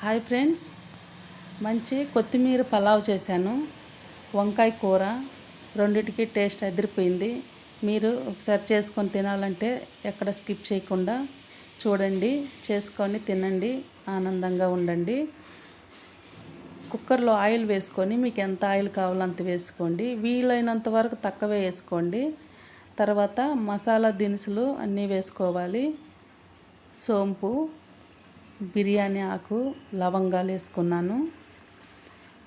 Hi friends. మంచి కొత్తిమీర పలావ్ చేశాను. వంకాయ కూర రెండింటికి టేస్ట్ అదిరిపోయింది మీరు ఒకసారి చేసుకొని తినాలంటే ఎక్కడ స్కిప్ చేయకుండా చూడండి చేసుకొని తినండి ఆనందంగా ఉండండి. కుక్కర్లో ఆయిల్ వేసుకొని మీకు ఎంత ఆయిల్ కావాలో అంత వేసుకోండి. వీలైనంత వరకు తక్కువే వేసుకోండి. తర్వాత మసాలా దినుసులు అన్నీ వేసుకోవాలి. సోంపు బిర్యానీ ఆకు లవంగాలు వేసుకున్నాను.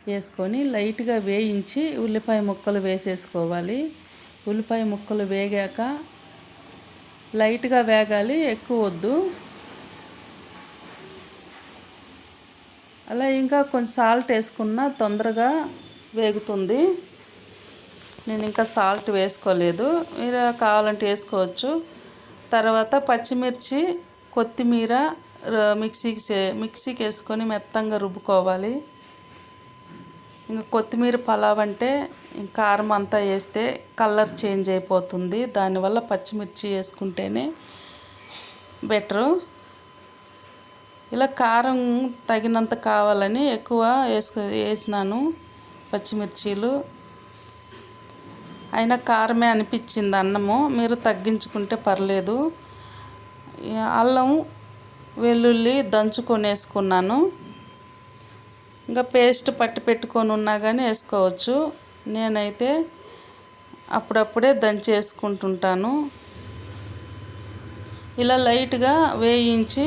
వేసుకొని లైట్గా వేయించి ఉల్లిపాయ ముక్కలు వేసేసుకోవాలి. ఉల్లిపాయ ముక్కలు వేగాక లైట్గా వేగాలి ఎక్కువ వద్దు. అలా ఇంకా కొంచెం సాల్ట్ వేసుకున్నా తొందరగా వేగుతుంది. నేను ఇంకా సాల్ట్ వేసుకోలేదు. మీరు కావాలంటే వేసుకోవచ్చు. తర్వాత పచ్చిమిర్చి కొత్తిమీర ర- మిక్సీకి సే- మిక్సీకి వేసుకొని మెత్తంగా రుబ్బుకోవాలి. ఇంకా కొత్తిమీర పలావ్ అంటే ఇంకా కారం అంతా వేస్తే కలర్ చేంజ్ అయిపోతుంది. దానివల్ల పచ్చిమిర్చి వేసుకుంటేనే బెటరు. ఇలా కారం తగినంత కావాలని ఎక్కువ వేసుకు వేసినాను పచ్చిమిర్చీలు. అయినా కారమే అనిపించింది అన్నము. మీరు తగ్గించుకుంటే పర్లేదు. అల్లం వెల్లుల్లి దంచుకొనేసుకున్నాను. ఇంకా పేస్ట్ పట్టి పెట్టుకొని ఉన్నా కానీ వేసుకోవచ్చు. నేనైతే అప్పుడప్పుడే దంచి వేసుకుంటుంటాను ఇలా లైట్గా వేయించి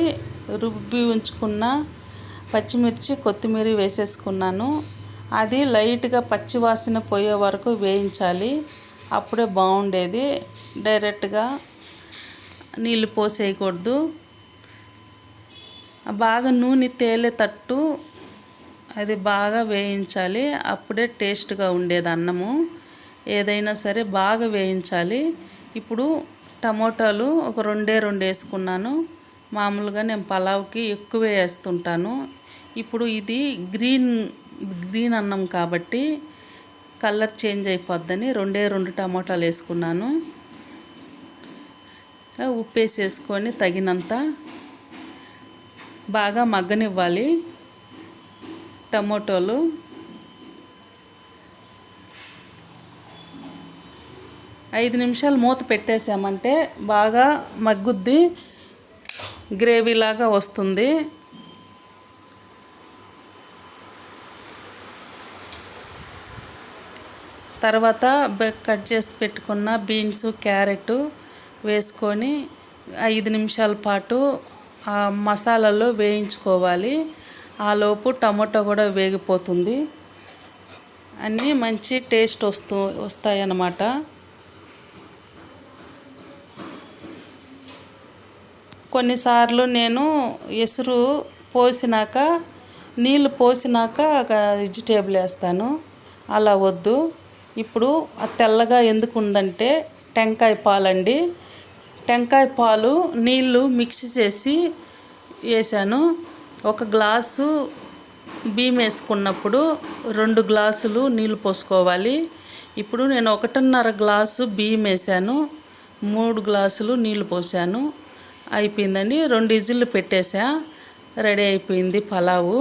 రుబ్బి ఉంచుకున్న పచ్చిమిర్చి కొత్తిమీర వేసేసుకున్నాను. అది లైట్గా పచ్చివాసన పోయే వరకు వేయించాలి. అప్పుడే బాగుండేది. డైరెక్ట్గా నీళ్ళు పోసేయకూడదు. బాగా నూనె తేలేటట్టు అది బాగా వేయించాలి. అప్పుడే టేస్ట్గా ఉండేది అన్నము. ఏదైనా సరే బాగా వేయించాలి. ఇప్పుడు టమోటాలు ఒక రెండే రెండు వేసుకున్నాను. మామూలుగా నేను పలావ్కి ఎక్కువ వేస్తుంటాను. ఇప్పుడు ఇది గ్రీన్ గ్రీన్ అన్నం కాబట్టి కలర్ చేంజ్ అయిపోద్దని రెండే రెండు టమోటాలు వేసుకున్నాను. ఉప్పు వేసేసుకొని తగినంత బాగా మగ్గనివ్వాలి. టమోటోలు. ఐదు నిమిషాలు మూత పెట్టేసామంటే బాగా మగ్గుద్ది. గ్రేవీలాగా వస్తుంది. తర్వాత కట్ చేసి పెట్టుకున్న బీన్స్ క్యారెట్ వేసుకొని ఐదు నిమిషాల పాటు ఆ మసాలాలో వేయించుకోవాలి. ఆ లోపు కూడా వేగిపోతుంది. అన్నీ మంచి టేస్ట్ వస్తూ వస్తాయన్నమాట. కొన్నిసార్లు నేను ఎసురు పోసినాక నీళ్ళు పోసినాక వెజిటేబుల్ వేస్తాను. అలా వద్దు. ఇప్పుడు ఆ తెల్లగా ఎందుకు ఉందంటే టెంకాయ పాలండి. టెంకాయ పాలు నీళ్ళు మిక్స్ చేసి వేసాను. ఒక గ్లాసు బియ్యం వేసుకున్నప్పుడు రెండు గ్లాసులు నీళ్ళు పోసుకోవాలి. ఇప్పుడు నేను ఒకటిన్నర గ్లాసు బియ్యం వేసాను. మూడు గ్లాసులు నీళ్ళు పోసాను. అయిపోయిందండి. రెండు ఇజిల్లు పెట్టేసా. రెడీ అయిపోయింది పలావు.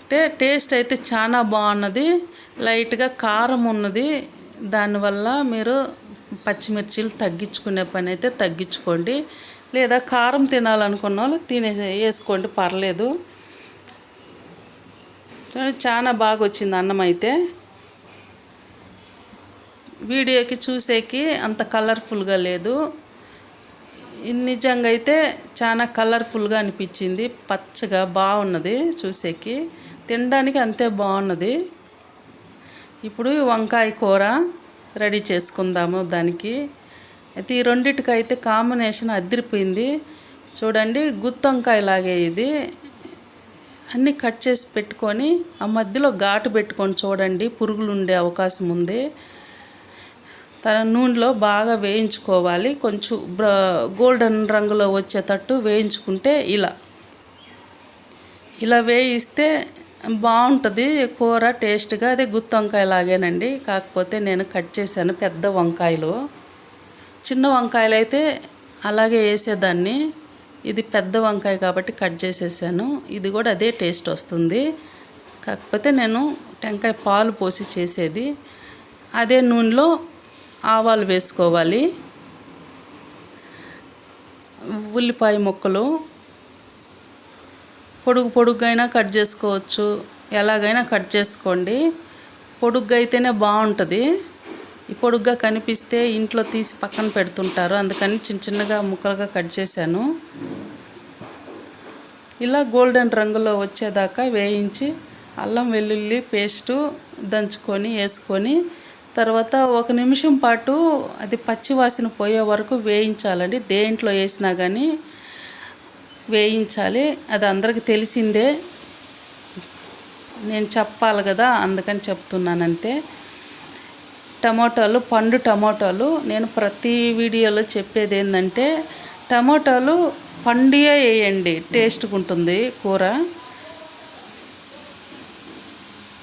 అంటే టేస్ట్ అయితే చాలా బాగున్నది. లైట్గా కారం ఉన్నది. దానివల్ల మీరు పచ్చిమిర్చీలు తగ్గించుకునే పని అయితే తగ్గించుకోండి. లేదా కారం తినాలనుకున్న వాళ్ళు తినే వేసుకోండి పర్లేదు. చాలా బాగా వచ్చింది అన్నం అయితే. వీడియోకి చూసేకి అంత కలర్ఫుల్గా లేదు. నిజంగా అయితే చాలా కలర్ఫుల్గా అనిపించింది. పచ్చగా బాగున్నది చూసేకి. తినడానికి అంతే బాగున్నది. ఇప్పుడు వంకాయ కూర. రెడీ చేసుకుందాము దానికి. అయితే ఈ రెండిటికైతే కాంబినేషన్ అదిరిపోయింది. చూడండి గుత్తి వంకాయ లాగే ఇది. అన్నీ కట్ చేసి పెట్టుకొని ఆ మధ్యలో ఘాటు పెట్టుకొని చూడండి పురుగులు ఉండే అవకాశం ఉంది. తన నూనెలో బాగా వేయించుకోవాలి. కొంచెం గోల్డెన్ రంగులో వచ్చేటట్టు వేయించుకుంటే ఇలా. ఇలా వేయిస్తే బాగుంటుంది కూర టేస్ట్గా. అదే గుత్తి వంకాయ లాగేనండి. కాకపోతే నేను కట్ చేశాను పెద్ద వంకాయలు. చిన్న వంకాయలు అయితే అలాగే వేసేదాన్ని. ఇది పెద్ద వంకాయ కాబట్టి కట్ చేసేసాను. ఇది కూడా అదే టేస్ట్ వస్తుంది. కాకపోతే నేను టెంకాయ పాలు పోసి చేసేది. అదే నూనెలో ఆవాలు వేసుకోవాలి. ఉల్లిపాయ ముక్కలు. పొడుగు పొడుగ్గైనా కట్ చేసుకోవచ్చు. ఎలాగైనా కట్ చేసుకోండి. పొడుగ్గా అయితేనే బాగుంటుంది. ఈ పొడుగ్గా కనిపిస్తే ఇంట్లో తీసి పక్కన పెడుతుంటారు. అందుకని చిన్న చిన్నగా ముక్కలుగా కట్ చేశాను. ఇలా గోల్డెన్ రంగులో వచ్చేదాకా వేయించి అల్లం వెల్లుల్లి పేస్టు దంచుకొని వేసుకొని తర్వాత ఒక నిమిషం పాటు అది పచ్చి వాసన పోయే వరకు వేయించాలండి. దేంట్లో వేసినా కానీ వేయించాలి. అది అందరికి తెలిసిందే. నేను చెప్పాలి కదా అందుకని చెప్తున్నాను అంతే టమాటాలు పండు టమాటాలు నేను ప్రతి వీడియోలో చెప్పేది ఏంటంటే టమాటాలు పండియే వేయండి టేస్ట్గా ఉంటుంది కూర.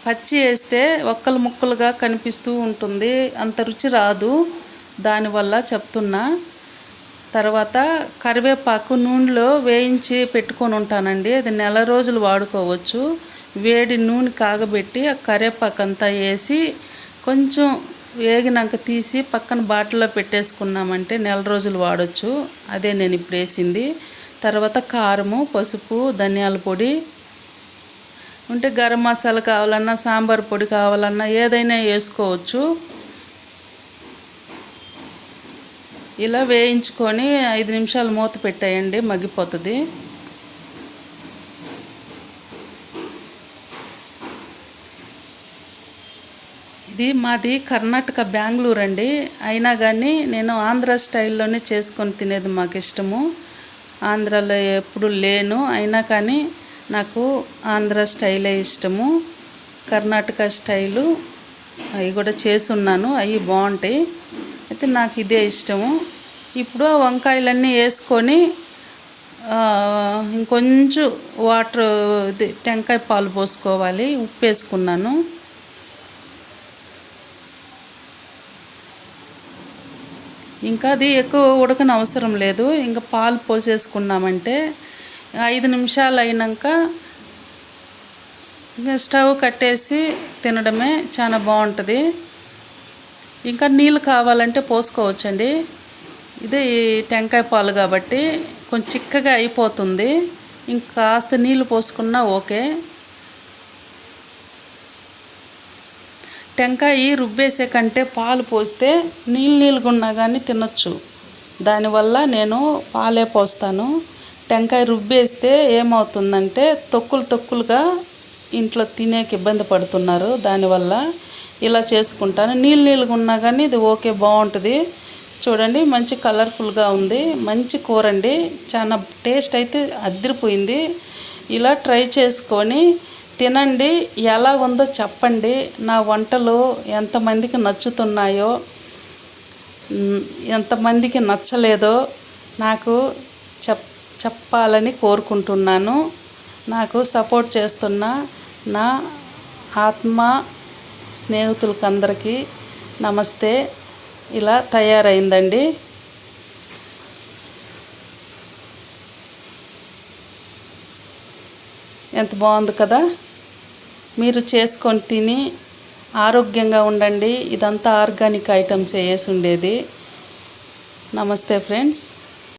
పచ్చి వేస్తే ఒక్కలు ముక్కలుగా కనిపిస్తూ ఉంటుంది అంత రుచి రాదు. దానివల్ల చెప్తున్నా. తర్వాత కరివేపాకు నూనెలో వేయించి పెట్టుకొని ఉంటానండి. అది నెల రోజులు వాడుకోవచ్చు. వేడి నూనె కాగబెట్టి ఆ కరివేపాకు అంతా వేసి కొంచెం వేగినాక తీసి పక్కన బాటిల్లో పెట్టేసుకున్నామంటే నెల రోజులు వాడచ్చు. అదే నేను ఇప్పుడు వేసింది. తర్వాత కారము పసుపు ధనియాల పొడి ఉంటే గరం మసాలా కావాలన్నా సాంబార్ పొడి కావాలన్నా ఏదైనా వేసుకోవచ్చు. ఇలా వేయించుకొని ఐదు నిమిషాలు మూత పెట్టేయండి మగ్గిపోతుంది. ఇది మాది కర్ణాటక బెంగళూరు అండి. అయినా కానీ నేను ఆంధ్ర స్టైల్లోనే చేసుకొని తినేది మాకు ఇష్టము. ఆంధ్రాలో ఎప్పుడు లేను. అయినా కానీ నాకు ఆంధ్ర స్టైలే ఇష్టము. కర్ణాటక స్టైలు అవి కూడా చేసున్నాను. అవి బాగుంటాయి. అయితే నాకు ఇదే ఇష్టము. ఇప్పుడు వంకాయలన్నీ వేసుకొని ఇంకొంచెం వాటర్ ఇది టెంకాయ పాలు పోసుకోవాలి. ఉప్పు వేసుకున్నాను. ఇంకా అది ఎక్కువ ఉడకన అవసరం లేదు. ఇంకా పాలు పోసేసుకున్నామంటే ఐదు నిమిషాలు అయినాక ఇంకా స్టవ్ కట్టేసి తినడమే చాలా బాగుంటుంది. ఇంకా నీళ్ళు కావాలంటే పోసుకోవచ్చండి. ఇదే ఈ టెంకాయ పాలు కాబట్టి కొంచెం చిక్కగా అయిపోతుంది. ఇంకా కాస్త నీళ్ళు పోసుకున్నా ఓకే. టెంకాయ రుబ్బేసే కంటే పాలు పోస్తే నీళ్ళు నీళ్ళుగా ఉన్నా కానీ తినొచ్చు. దానివల్ల నేను పాలే పోస్తాను. టెంకాయ రుబ్బేస్తే ఏమవుతుందంటే తొక్కులు తొక్కులుగా ఇంట్లో తినేకి ఇబ్బంది పడుతున్నారు. దానివల్ల ఇలా చేసుకుంటాను. నీళ్ళు నీళ్ళుగా ఉన్నా కానీ ఇది ఓకే బాగుంటుంది. చూడండి మంచి కలర్ఫుల్గా ఉంది. మంచి కూర అండి చాలా టేస్ట్ అయితే అదిరిపోయింది. ఇలా ట్రై చేసుకొని తినండి. ఎలా ఉందో చెప్పండి. నా వంటలు ఎంతమందికి నచ్చుతున్నాయో ఎంతమందికి నచ్చలేదో నాకు చెప్ చెప్పాలని కోరుకుంటున్నాను. నాకు సపోర్ట్ చేస్తున్న నా ఆత్మ స్నేహితులకి అందరికీ నమస్తే. ఇలా తయారైందండి. ఎంత బాగుంది కదా? మీరు చేసుకొని తిని ఆరోగ్యంగా ఉండండి. ఇదంతా ఆర్గానిక్ ఐటమ్స్ వేసి ఉండేది. నమస్తే ఫ్రెండ్స్.